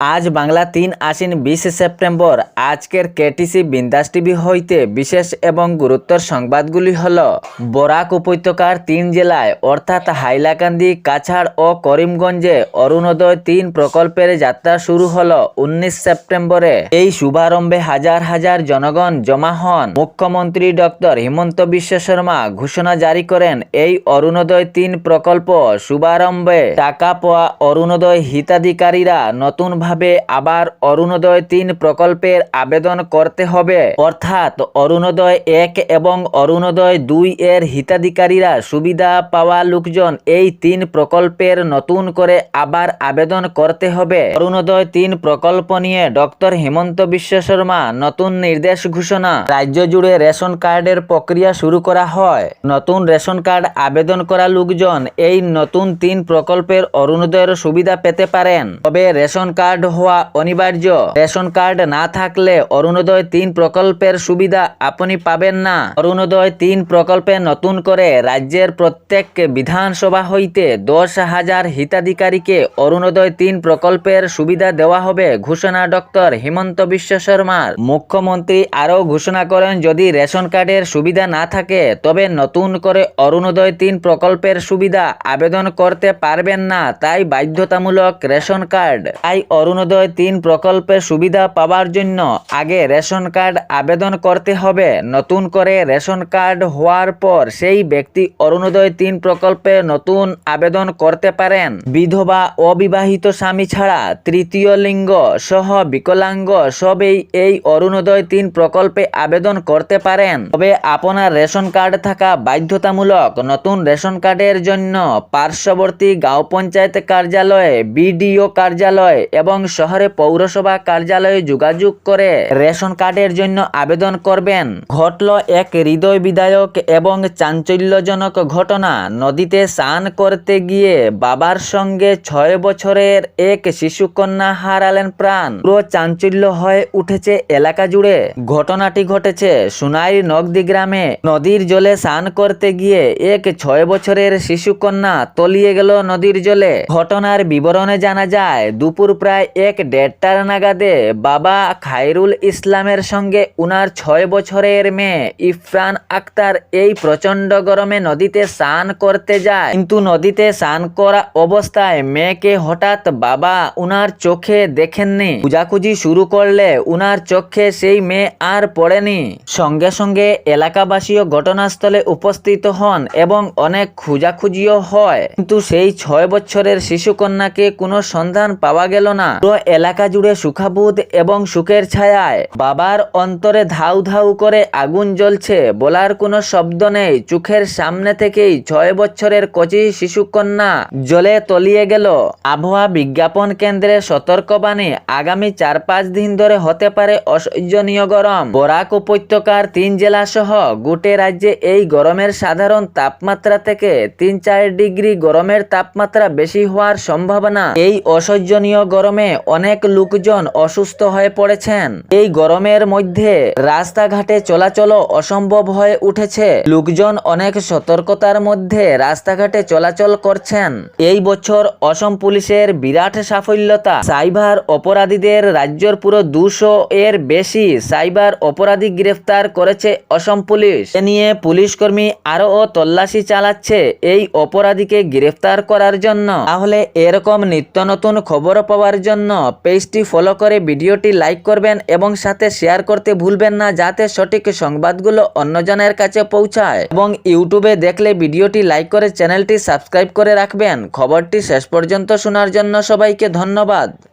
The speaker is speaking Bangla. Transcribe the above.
আজ বাংলা তিন আশ্বিন বিশ সেপ্টেম্বর। আজকের কেটিসি বিন্দাস টিভি হইতে বিশেষ এবং গুরুত্বর সংবাদগুলি হল, বরাক উপত্যকার তিন জেলায়, অর্থাৎ হাইলাকান্দি, কাছাড় ও করিমগঞ্জে অরুণোদয় তিন প্রকল্পের যাত্রা শুরু হল উনিশ সেপ্টেম্বরে। এই শুভারম্ভে হাজার হাজার জনগণ জমা হন। মুখ্যমন্ত্রী ডক্টর হিমন্ত বিশ্ব শর্মা ঘোষণা জারি করেন, এই অরুণোদয় তিন প্রকল্প শুভারম্ভে টাকা পাওয়া অরুণোদয় হিতাধিকারীরা নতুনভাবে আবার অরুণোদয় তিন প্রকল্পের আবেদন করতে হবে। অর্থাৎ অরুণোদয় এক এবং অরুণোদয় দুই এর হিতাধিকারীরা সুবিধা পাওয়া লোকজন এই তিন প্রকল্পের নতুন করে আবার আবেদন করতে হবে। অরুণোদয় তিন প্রকল্প নিয়ে ডক্টর হেমন্ত বিশ্ব শর্মা নতুন নির্দেশ ঘোষণা। রাজ্য জুড়ে রেশন কার্ডের প্রক্রিয়া শুরু করা হয়। নতুন রেশন কার্ড আবেদন করা লোকজন এই নতুন তিন প্রকল্পের অরুণোদয়ের সুবিধা পেতে পারেন। তবে রেশন কার্ড হওয়া অনিবার্য। রেশন কার্ড না থাকলে অরুণোদয় তিন প্রকল্পের সুবিধা আপনি পাবেন না। অরুণোদয় তিন প্রকল্পে নতুন করে রাজ্যের প্রত্যেক বিধানসভা হইতে দশ হাজার হিতাধিকারীকে অরুণোদয় তিন প্রকল্পের সুবিধা দেওয়া হবে, ঘোষণা ডক্টর হিমন্ত বিশ্ব শর্মার। মুখ্যমন্ত্রী আরও ঘোষণা করেন, যদি রেশন কার্ডের সুবিধা না থাকে, তবে নতুন করে অরুণোদয় তিন প্রকল্পের সুবিধা আবেদন করতে পারবেন না, তাই বাধ্যতামূলক রেশন কার্ড। তাই অরুণোদয় তিন প্রকল্পের সুবিধা পাওয়ার জন্য আগে রেশন কার্ড আবেদন করতে হবে। নতুন করে রেশন কার্ড হওয়ার পর সেই ব্যক্তি অরুণোদয় তিন প্রকল্পে নতুন আবেদন করতে পারেন। বিধবা, অবিবাহিত স্বামী ছাড়া তৃতীয় লিঙ্গ সহ বিকলাঙ্গ সবেই এই অরুণোদয় তিন প্রকল্পে আবেদন করতে পারেন। তবে আপনার রেশন কার্ড থাকা বাধ্যতামূলক নতুন রেশন কার্ডের জন্য পার্শ্ববর্তী গাঁও পঞ্চায়েত কার্যালয়ে, বিডিও কার্যালয় এবং শহরে পৌরসভা কার্যালয়ে যোগাযোগ করে রেশন কার্ডের জন্য আবেদন করবেন। ঘটল এক হৃদয় বিদায়ক এবং চাঞ্চল্যজনক ঘটনা। নদীতে স্নান করতে গিয়ে বাবার সঙ্গে ছয় বছরের এক শিশুকন্যা হারালেন প্রাণ। পুরো চাঞ্চল্য হয়ে উঠেছে এলাকা জুড়ে। ঘটনাটি ঘটেছে সুনাইর নগদি গ্রামে। নদীর জলে স্নান করতে গিয়ে এক ছয় বছরের শিশুকন্যা তলিয়ে গেল নদীর জলে। ঘটনার বিবরণে জানা যায়, দুপুর প্রায় এক দেড়টার নাগাদে বাবা খায়রুল ইসলামের সঙ্গে উনার ছয় বছরের মেয়ে ইফরান আক্তার এই প্রচণ্ড গরমে নদীতে স্নান করতে যায়। কিন্তু নদীতে স্নান করা অবস্থায় মেয়েকে হঠাৎ বাবা উনার চোখে দেখেননি। খুঁজাখুঁজি শুরু করলে উনার চোখে সেই মেয়ে আর পড়েনি। সঙ্গে সঙ্গে এলাকাবাসীও ঘটনাস্থলে উপস্থিত হন এবং অনেক খুঁজাখুঁজিও হয়। কিন্তু সেই ছয় বছরের শিশুকন্যাকে কোনো সন্ধান পাওয়া গেল না। পুরো এলাকা জুড়ে সুখাবুদ এবং সুখের ছায়ায় বাবার অন্তরে ধাউ ধাউ করে আগুন জ্বলছে বলার কোনো শব্দ নেই। চোখের সামনে থেকেই ছয় বছরের কচি শিশুকন্যা জলে তলিয়ে গেল। আবহাওয়া বিজ্ঞাপন কেন্দ্রের সতর্কবাণী আগামী চার পাঁচ দিন ধরে হতে পারে অসহ্যনীয় গরম। বরাক উপত্যকার তিন জেলা সহ গোটে রাজ্যে এই গরমের সাধারণ তাপমাত্রা থেকে তিন চার ডিগ্রি গরমের তাপমাত্রা বেশি হওয়ার সম্ভাবনা। এই অসহ্যনীয় গরমে অনেক লোকজন অসুস্থ হয়ে পড়েছেন। এই গরমের মধ্যে রাস্তাঘাটে চলাচল অসম্ভব হয়ে উঠেছে। লোকজন অনেক সতর্কতার মধ্যে রাস্তাঘাটে চলাচল করছেন। এই বছর অসম পুলিশের বিরাট সাফল্যতা। সাইবার অপরাধীদের রাজ্যের পুরো দুশো এর বেশি সাইবার অপরাধী গ্রেফতার করেছে অসম পুলিশ। এ নিয়ে পুলিশ কর্মী আরও তল্লাশি চালাচ্ছে এই অপরাধীকে গ্রেফতার করার জন্য। তাহলে এরকম নিত্য নতুন খবর পাওয়ার জন্য পেজটি ফলো করে ভিডিওটি লাইক করবেন এবং সাথে শেয়ার করতে ভুলবেন না যাতে সঠিক সংবাদগুলো অন্যজনের কাছে পৌঁছায়। এবং ইউটিউবে দেখলে ভিডিওটি লাইক করে চ্যানেলটি সাবস্ক্রাইব করে রাখবেন। খবরটি শেষ পর্যন্ত শোনার জন্য সবাইকে ধন্যবাদ।